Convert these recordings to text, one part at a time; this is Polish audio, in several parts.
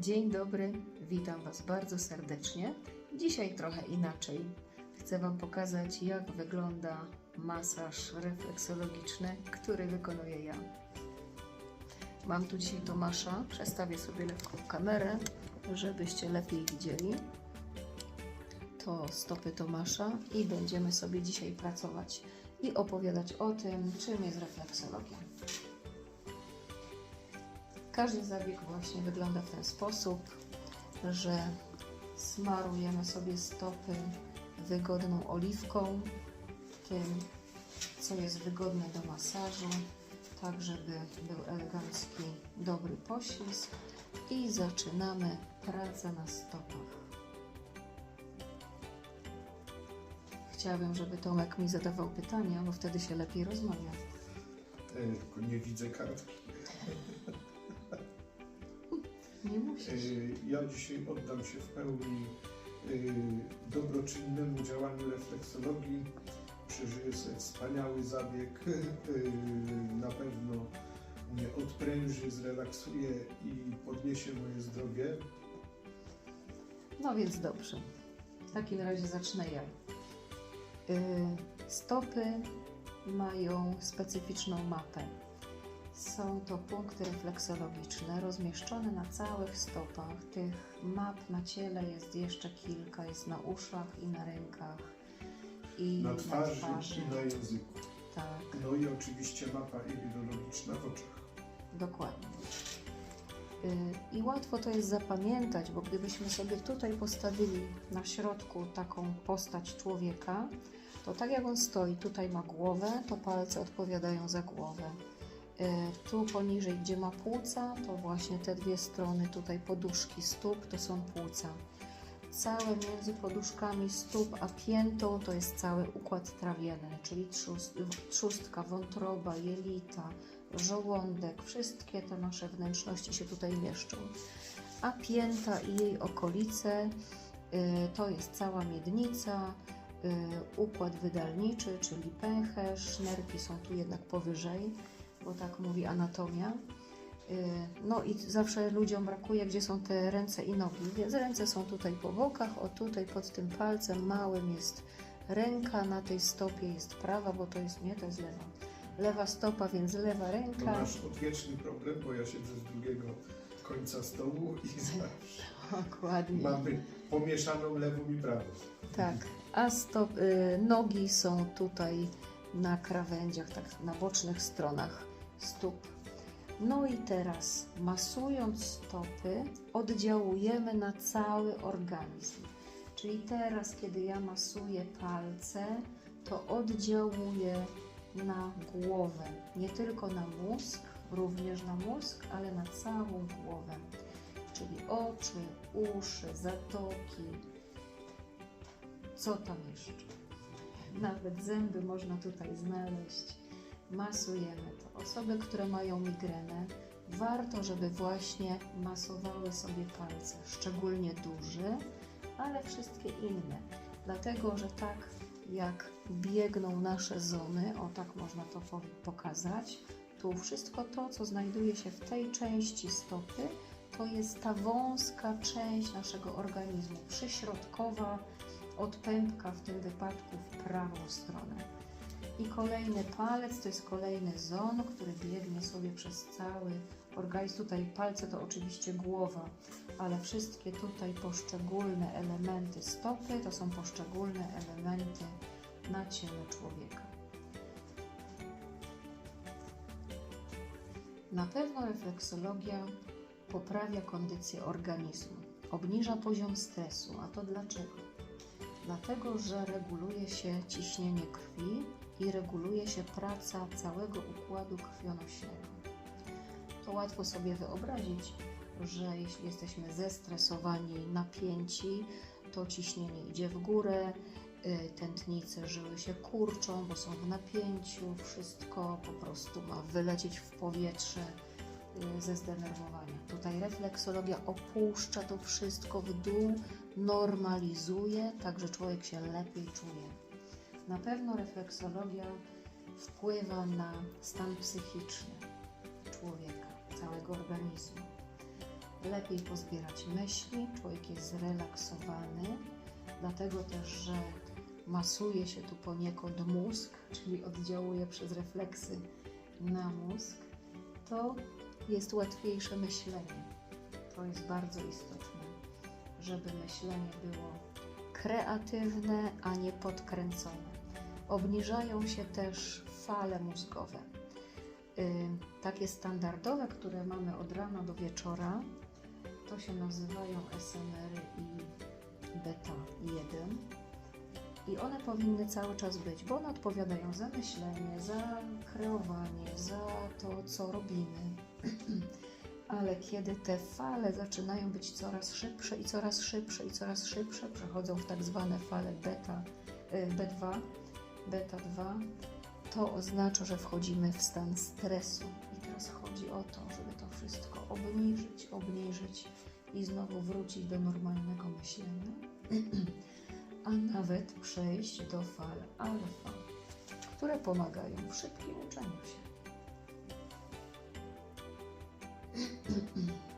Dzień dobry, witam Was bardzo serdecznie. Dzisiaj trochę inaczej. Chcę Wam pokazać, jak wygląda masaż refleksologiczny, który wykonuję ja. Mam tu dzisiaj Tomasza, przestawię sobie lekko kamerę, żebyście lepiej widzieli. To stopy Tomasza i będziemy sobie dzisiaj pracować i opowiadać o tym, czym jest refleksologia. Każdy zabieg właśnie wygląda w ten sposób, że smarujemy sobie stopy wygodną oliwką, tym, co jest wygodne do masażu, tak żeby był elegancki, dobry poślizg i zaczynamy pracę na stopach. Chciałabym, żeby Tomek mi zadawał pytania, bo wtedy się lepiej rozmawia. Nie widzę kartki. Nie musisz. E, Ja dzisiaj oddam się w pełni e, dobroczynnemu działaniu refleksologii. Przeżyję sobie wspaniały zabieg. E, Na pewno mnie odpręży, zrelaksuje i podniesie moje zdrowie. No więc dobrze. W takim razie zacznę ja. Stopy mają specyficzną mapę. Są to punkty refleksologiczne rozmieszczone na całych stopach. Tych map na ciele jest jeszcze kilka, jest na uszach i na rękach. I Na twarzy twarzy. i na języku. Tak. No i oczywiście mapa iridologiczna w oczach. Dokładnie. Y, I łatwo to jest zapamiętać, bo gdybyśmy sobie tutaj postawili na środku taką postać człowieka, to tak jak on stoi, tutaj ma głowę, to palce odpowiadają za głowę. Y, Tu poniżej, gdzie ma płuca, to właśnie te dwie strony, tutaj poduszki stóp, to są płuca. Całe między poduszkami stóp a piętą to jest cały układ trawienny, czyli trzust, trzustka, wątroba, jelita, żołądek, wszystkie te nasze wnętrzności się tutaj mieszczą. A pięta i jej okolice y, to jest cała miednica, y, układ wydalniczy, czyli pęcherz, nerki są tu jednak powyżej, bo tak mówi anatomia. Y, No i zawsze ludziom brakuje, gdzie są te ręce i nogi, więc ręce są tutaj po bokach, o tutaj pod tym palcem małym jest ręka, na tej stopie jest prawa, bo to jest nie, to jest lewa. Lewa stopa, więc lewa To ręka. nasz odwieczny problem, bo ja siedzę z drugiego końca stołu i zawsze Dokładnie. mamy pomieszaną lewą i prawą. Tak, a stop, y, nogi są tutaj na krawędziach, tak na bocznych stronach stóp. No i teraz, masując stopy, oddziałujemy na cały organizm. Czyli teraz, kiedy ja masuję palce, to oddziałuję na głowę. Nie tylko na mózg, również na mózg, ale na całą głowę. Czyli oczy, uszy, zatoki, co tam jeszcze? Nawet zęby można tutaj znaleźć. Masujemy to. Osoby, które mają migrenę, warto, żeby właśnie masowały sobie palce, szczególnie duży, ale wszystkie inne. Dlatego, że tak jak biegną nasze zony, o tak można to po- pokazać, tu wszystko to, co znajduje się w tej części stopy, to jest ta wąska część naszego organizmu, przyśrodkowa, od pępka w tym wypadku w prawą stronę. I kolejny palec to jest kolejny zon, który biegnie sobie przez cały organizm. Tutaj palce to oczywiście głowa, ale wszystkie tutaj poszczególne elementy stopy to są poszczególne elementy na ciele człowieka. Na pewno refleksologia poprawia kondycję organizmu, obniża poziom stresu. A to dlaczego? Dlatego, że reguluje się ciśnienie krwi i reguluje się praca całego układu krwionośnego. To łatwo sobie wyobrazić, że jeśli jesteśmy zestresowani, napięci, to ciśnienie idzie w górę, y, tętnice żyły się kurczą, bo są w napięciu, wszystko po prostu ma wylecieć w powietrze y, ze zdenerwowania. Tutaj refleksologia opuszcza to wszystko w dół, normalizuje, tak że człowiek się lepiej czuje. Na pewno refleksologia wpływa na stan psychiczny człowieka, całego organizmu. lepiej pozbierać myśli, człowiek jest zrelaksowany, dlatego też, że masuje się tu poniekąd mózg, czyli oddziałuje przez refleksy na mózg, to jest łatwiejsze myślenie. To jest bardzo istotne, żeby myślenie było kreatywne, a nie podkręcone. Obniżają się też fale mózgowe. Y, takie standardowe, które mamy od rana do wieczora, to się nazywają SMR i beta 1. I one powinny cały czas być, bo one odpowiadają za myślenie, za kreowanie, za to, co robimy. Ale kiedy te fale zaczynają być coraz szybsze i coraz szybsze i coraz szybsze, przechodzą w tak zwane fale beta, y, B2, beta 2, to oznacza, że wchodzimy w stan stresu. I teraz chodzi o to, żeby to wszystko obniżyć, obniżyć i znowu wrócić do normalnego myślenia, a nawet przejść do fal alfa, które pomagają w szybkim uczeniu się.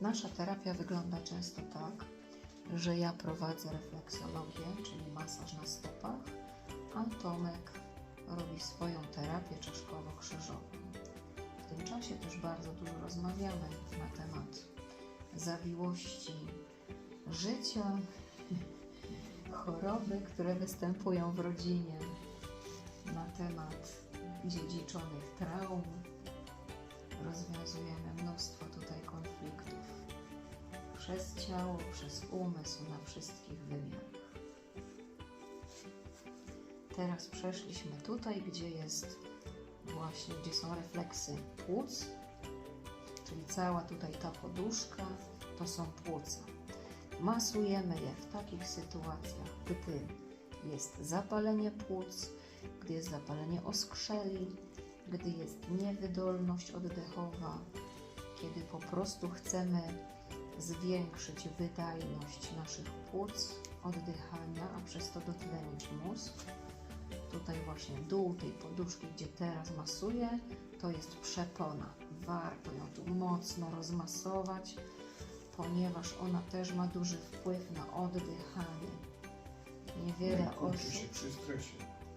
Nasza terapia wygląda często tak, że ja prowadzę refleksologię, czyli masaż na stopach, a Tomek robi swoją terapię czaszkowo-krzyżową. W tym czasie też bardzo dużo rozmawiamy na temat zawiłości życia, choroby, które występują w rodzinie, na temat dziedziczonych traum. Rozwiązujemy mnóstwo tutaj konfliktów przez ciało, przez umysł na wszystkich wymiarach. Teraz przeszliśmy tutaj, gdzie jest właśnie, gdzie są refleksy płuc, czyli cała tutaj ta poduszka, to są płuca. Masujemy je w takich sytuacjach, gdy jest zapalenie płuc, gdy jest zapalenie oskrzeli, gdy jest niewydolność oddechowa, kiedy po prostu chcemy zwiększyć wydajność naszych płuc, oddychania, a przez to dotlenić mózg. Tutaj właśnie dół tej poduszki, gdzie teraz masuję, to jest przepona. Warto ją tu mocno rozmasować, ponieważ ona też ma duży wpływ na oddychanie. Niewiele Kurczy osób... się przy stresie.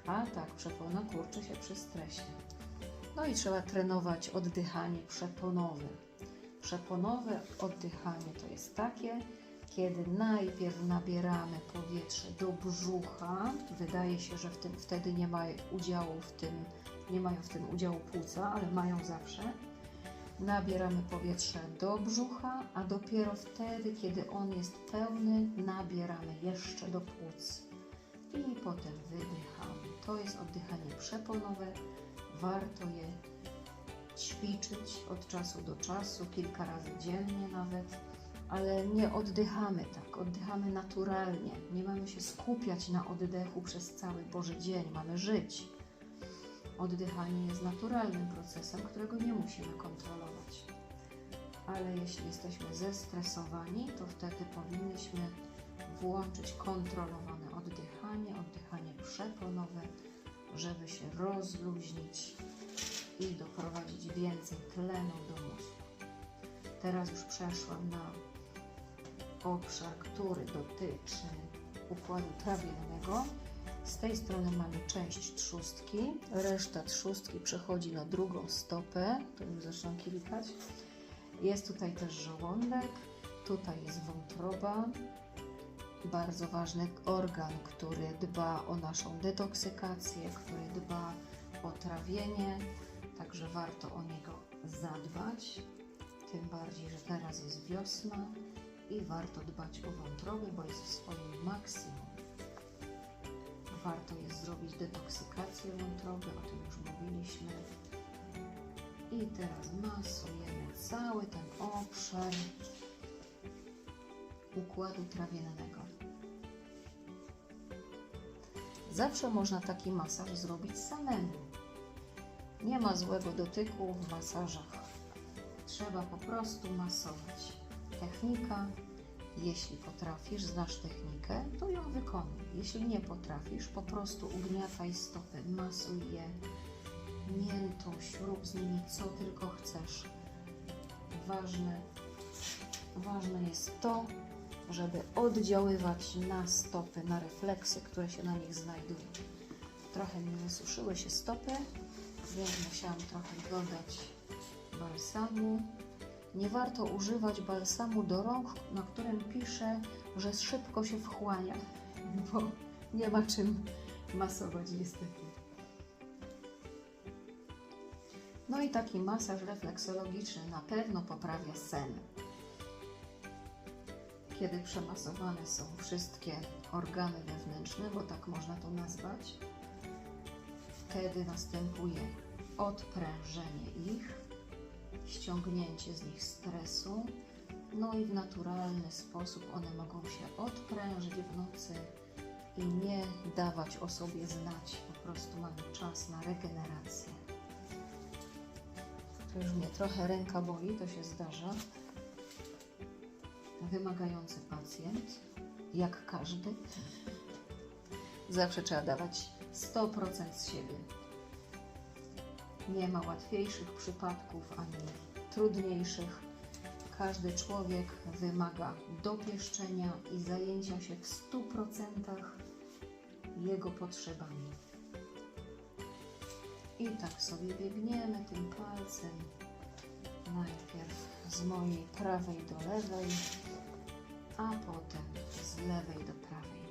A tak, przepona kurczy się przy stresie. No i trzeba trenować oddychanie przeponowe. Przeponowe oddychanie to jest takie, kiedy najpierw nabieramy powietrze do brzucha. Wydaje się, że w tym, wtedy nie ma udziału w tym, nie mają w tym udziału płuca, ale mają zawsze. Nabieramy powietrze do brzucha, a dopiero wtedy, kiedy on jest pełny, nabieramy jeszcze do płuc i potem wydychamy. To jest oddychanie przeponowe. Warto je ćwiczyć od czasu do czasu, kilka razy dziennie nawet, ale nie oddychamy tak, oddychamy naturalnie. Nie mamy się skupiać na oddechu przez cały Boży dzień, mamy żyć. Oddychanie jest naturalnym procesem, którego nie musimy kontrolować. Ale jeśli jesteśmy zestresowani, to wtedy powinniśmy włączyć kontrolowane oddychanie, oddychanie przeponowe, żeby się rozluźnić i doprowadzić więcej tlenu do mózgu. Teraz już przeszłam na obszar, który dotyczy układu trawiennego. Z tej strony mamy część trzustki, reszta trzustki przechodzi na drugą stopę, to już zaczynam kilikać. Jest tutaj też żołądek, tutaj jest wątroba, bardzo ważny organ, który dba o naszą detoksykację, który dba o trawienie, także warto o niego zadbać. Tym bardziej, że teraz jest wiosna i warto dbać o wątrobę, bo jest w swoim maksimum. Warto jest zrobić detoksykację wątroby, o tym już mówiliśmy. I teraz masujemy cały ten obszar układu trawiennego. Zawsze można taki masaż zrobić samemu. Nie ma złego dotyku w masażach. Trzeba po prostu masować. Technika, jeśli potrafisz, znasz technikę, to ją wykonuj. Jeśli nie potrafisz, po prostu ugniataj stopy, masuj je miętą, śrub z nimi co tylko chcesz. Ważne, ważne jest to, żeby oddziaływać na stopy, na refleksy, które się na nich znajdują. Trochę mi wysuszyły się stopy, więc musiałam trochę dodać balsamu. Nie warto używać balsamu do rąk, na którym pisze, że szybko się wchłania, bo nie ma czym masować niestety. No i taki masaż refleksologiczny na pewno poprawia sen. Kiedy przemasowane są wszystkie organy wewnętrzne, bo tak można to nazwać, wtedy następuje odprężenie ich, ściągnięcie z nich stresu, no i w naturalny sposób one mogą się odprężyć w nocy i nie dawać o sobie znać. Po prostu mamy czas na regenerację. To już mnie trochę ręka boli, to się zdarza. Wymagający pacjent, jak każdy, zawsze trzeba dawać 100% z siebie. Nie ma łatwiejszych przypadków ani trudniejszych. Każdy człowiek wymaga dopieszczenia i zajęcia się w 100% jego potrzebami. I tak sobie biegniemy tym palcem. Najpierw z mojej prawej do lewej, a potem z lewej do prawej.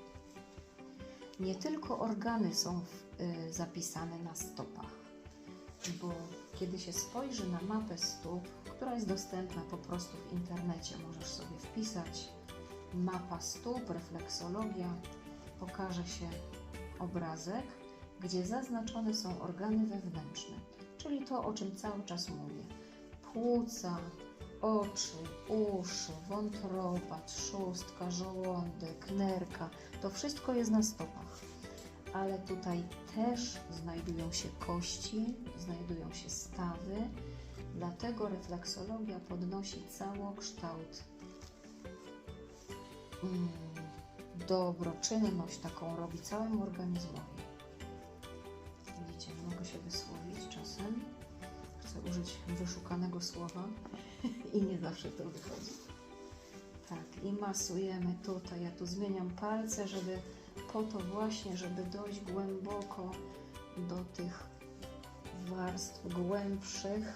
Nie tylko organy są w, y, zapisane na stopach, bo kiedy się spojrzy na mapę stóp, która jest dostępna po prostu w internecie, możesz sobie wpisać mapa stóp, refleksologia, pokaże się obrazek, gdzie zaznaczone są organy wewnętrzne, czyli to, o czym cały czas mówię. Płuca, oczy, uszy, wątroba, trzustka, żołądek, nerka, to wszystko jest na stopach. Ale tutaj też znajdują się kości, znajdują się stawy, dlatego refleksologia podnosi całokształt mm, dobroczynność taką robi całemu organizmowi. Widzicie, mogę się wysłowić czasem. Chcę użyć wyszukanego słowa i nie zawsze to wychodzi. Tak, i masujemy tutaj. Ja tu zmieniam palce, żeby po to właśnie, żeby dojść głęboko do tych warstw głębszych,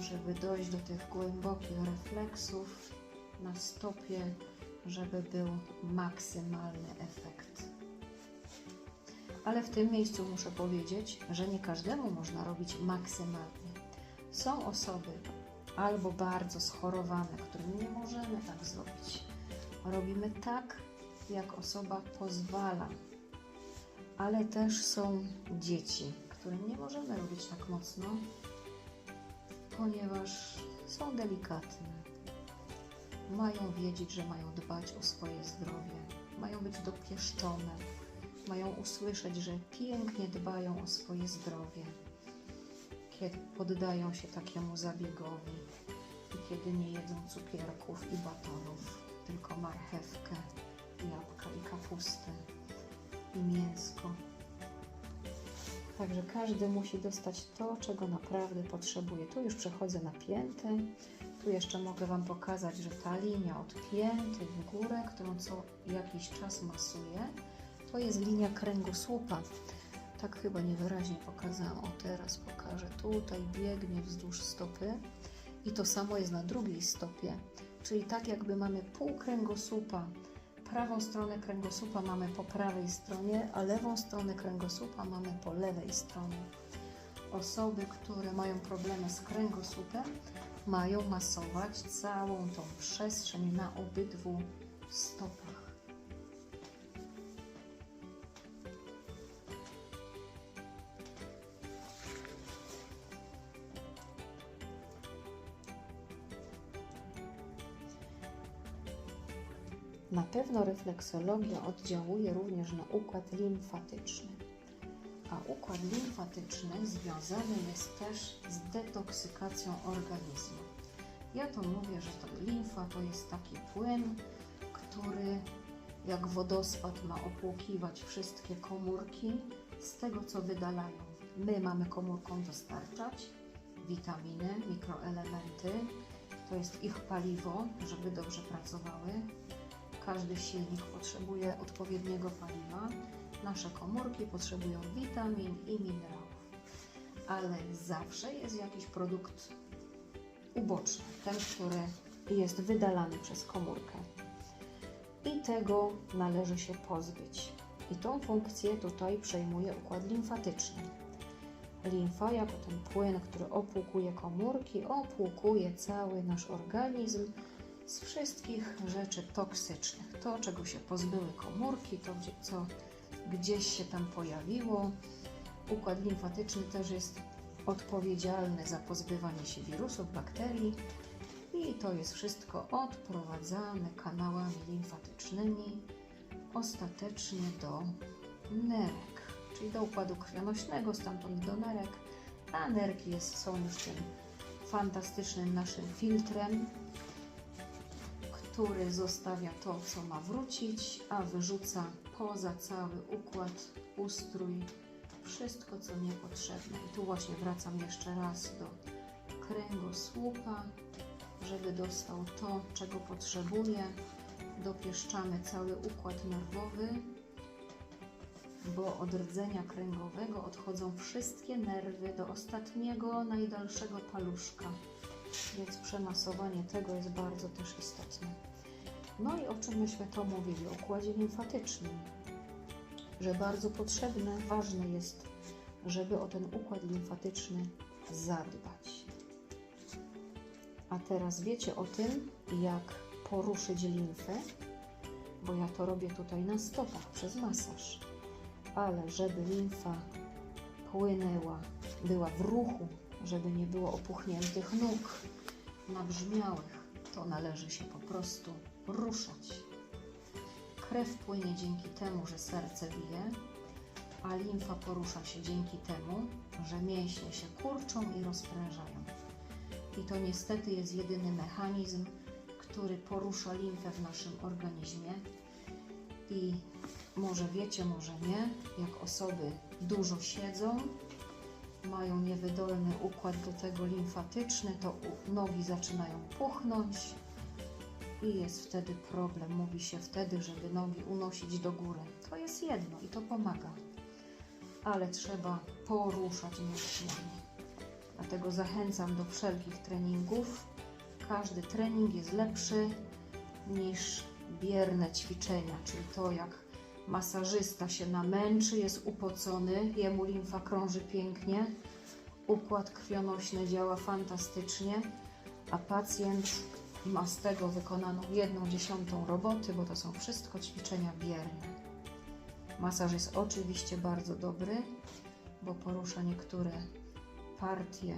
żeby dojść do tych głębokich refleksów na stopie, żeby był maksymalny efekt. Ale w tym miejscu muszę powiedzieć, że nie każdemu można robić maksymalnie. Są osoby albo bardzo schorowane, którym nie możemy tak zrobić. Robimy tak, jak osoba pozwala. Ale też są dzieci, którym nie możemy robić tak mocno, ponieważ są delikatne. Mają wiedzieć, że mają dbać o swoje zdrowie, mają być dopieszczone, mają usłyszeć, że pięknie dbają o swoje zdrowie, kiedy poddają się takiemu zabiegowi i kiedy nie jedzą cukierków i batonów, tylko marchewkę, jabłka i kapustę i mięsko. Także każdy musi dostać to, czego naprawdę potrzebuje. Tu już przechodzę na pięty. Tu jeszcze mogę Wam pokazać, że ta linia od pięty w górę, którą co jakiś czas masuję, to jest linia kręgosłupa. Tak chyba niewyraźnie pokazałam. O, teraz pokażę. Tutaj biegnie wzdłuż stopy i to samo jest na drugiej stopie. Czyli tak jakby mamy pół kręgosłupa. Prawą stronę kręgosłupa mamy po prawej stronie, a lewą stronę kręgosłupa mamy po lewej stronie. Osoby, które mają problemy z kręgosłupem, mają masować całą tą przestrzeń na obydwu stopach. Pewno refleksologia oddziałuje również na układ limfatyczny. A układ limfatyczny związany jest też z detoksykacją organizmu. Ja to mówię, że to limfa to jest taki płyn, który jak wodospad ma opłukiwać wszystkie komórki z tego, co wydalają my mamy komórkom dostarczać witaminy, mikroelementy. To jest ich paliwo, żeby dobrze pracowały. Każdy silnik potrzebuje odpowiedniego paliwa. Nasze komórki potrzebują witamin i minerałów. Ale zawsze jest jakiś produkt uboczny, ten, który jest wydalany przez komórkę. I tego należy się pozbyć. I tą funkcję tutaj przejmuje układ limfatyczny. Limfa, jako ten płyn, który opłukuje komórki, opłukuje cały nasz organizm z wszystkich rzeczy toksycznych. To, czego się pozbyły komórki, to, co gdzieś się tam pojawiło. Układ limfatyczny też jest odpowiedzialny za pozbywanie się wirusów, bakterii. I to jest wszystko odprowadzane kanałami limfatycznymi ostatecznie do nerek, czyli do układu krwionośnego, stamtąd do nerek, a nerki jest, są już tym fantastycznym naszym filtrem, który zostawia to, co ma wrócić, a wyrzuca poza cały układ, ustrój, wszystko, co niepotrzebne. I tu właśnie wracam jeszcze raz do kręgosłupa, żeby dostał to, czego potrzebuje. Dopieszczamy cały układ nerwowy, bo od rdzenia kręgowego odchodzą wszystkie nerwy do ostatniego, najdalszego paluszka. Więc przemasowanie tego jest bardzo też istotne. No i o czym myśmy to mówili? O układzie limfatycznym. Że bardzo potrzebne, ważne jest, żeby o ten układ limfatyczny zadbać. A teraz wiecie o tym, jak poruszyć limfę, bo ja to robię tutaj na stopach przez masaż. Ale żeby limfa płynęła, była w ruchu, żeby nie było opuchniętych nóg, nabrzmiałych, to należy się po prostu ruszać. Krew płynie dzięki temu, że serce bije, a limfa porusza się dzięki temu, że mięśnie się kurczą i rozprężają. I to niestety jest jedyny mechanizm, który porusza limfę w naszym organizmie. I może wiecie, może nie, jak osoby dużo siedzą, mają niewydolny układ do tego limfatyczny, to nogi zaczynają puchnąć i jest wtedy problem. Mówi się wtedy, żeby nogi unosić do góry. To jest jedno i to pomaga, ale trzeba poruszać mięśniami. Dlatego zachęcam do wszelkich treningów. Każdy trening jest lepszy niż bierne ćwiczenia, czyli to jak masażysta się namęczy, jest upocony, jemu limfa krąży pięknie, układ krwionośny działa fantastycznie, a pacjent ma z tego wykonaną jedną dziesiątą roboty, bo to są wszystko ćwiczenia bierne. Masaż jest oczywiście bardzo dobry, bo porusza niektóre partie,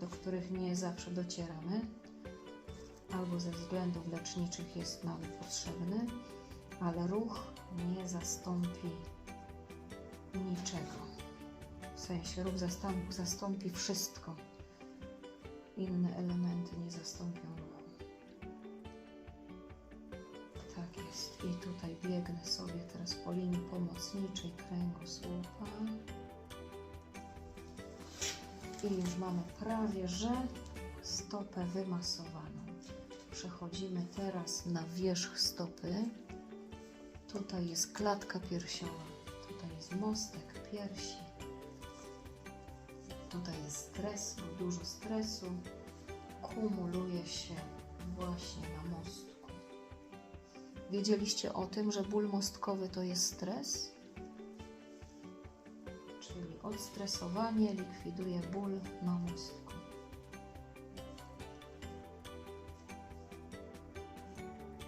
do których nie zawsze docieramy, albo ze względów leczniczych jest nam potrzebny, ale ruch nie zastąpi niczego. W sensie ruch zastąpi, zastąpi wszystko. Inne elementy nie zastąpią Jest. I tutaj biegnę sobie teraz po linii pomocniczej kręgosłupa. I już mamy prawie, że stopę wymasowaną. Przechodzimy teraz na wierzch stopy. Tutaj jest klatka piersiowa, tutaj jest mostek piersi. Tutaj jest stres, bo dużo stresu kumuluje się właśnie na mostku. Wiedzieliście o tym, że ból mostkowy to jest stres? Czyli odstresowanie likwiduje ból na mostku.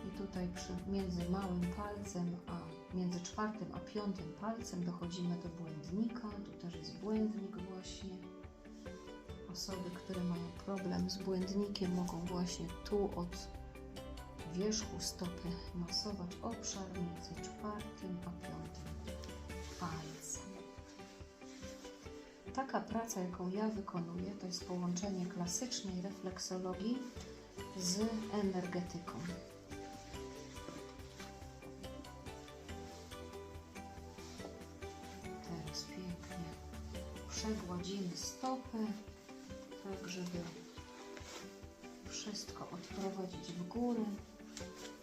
I tutaj przy, między małym palcem, a między czwartym a piątym palcem dochodzimy do błędnika. Tu też jest błędnik właśnie. Osoby, które mają problem z błędnikiem mogą właśnie tu od wierzchu stopy masować obszar między czwartym a piątym palcem. Taka praca, jaką ja wykonuję, to jest połączenie klasycznej refleksologii z energetyką. Teraz pięknie przegłębiamy Przechodzimy stopę, tak żeby wszystko odprowadzić w górę.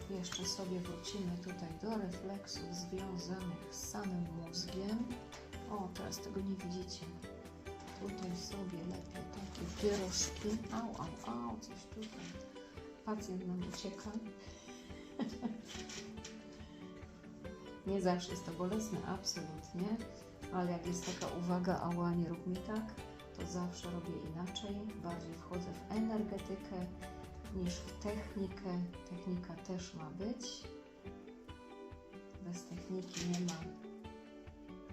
Jeszcze sobie wrócimy tutaj do refleksów związanych z samym mózgiem. O, teraz tego nie widzicie. Tutaj sobie lepiej takie pierożki. Au, au, au, coś tutaj. Pacjent nam ucieka. nie zawsze jest to bolesne, absolutnie. Ale jak jest taka uwaga, ała, nie rób mi tak, to zawsze robię inaczej. Bardziej wchodzę w energetykę niż w technikę. Technika też ma być. Bez techniki nie ma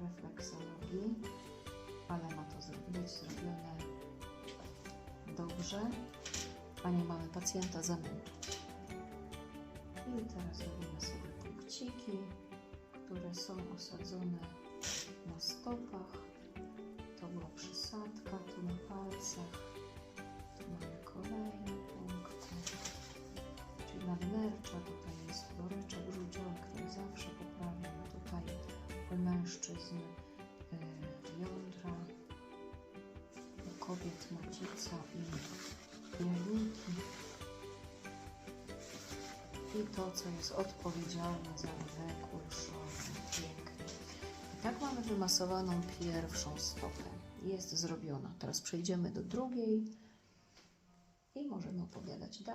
refleksologii, ale ma to być zrobione dobrze, a nie mamy pacjenta zamęczyć. I teraz robimy sobie punkciki, które są osadzone na stopach. To była przysadka, tu na palcach. Tu mamy punkty. Nercza, tutaj jest żółciowy, który zawsze poprawiam. Tutaj u mężczyzn y, jądra, u kobiet macica i jajniki. I to, co jest odpowiedzialne za wywekły, szorny, piękny. I tak mamy wymasowaną pierwszą stopę. Jest zrobiona. Teraz przejdziemy do drugiej i możemy opowiadać dalej.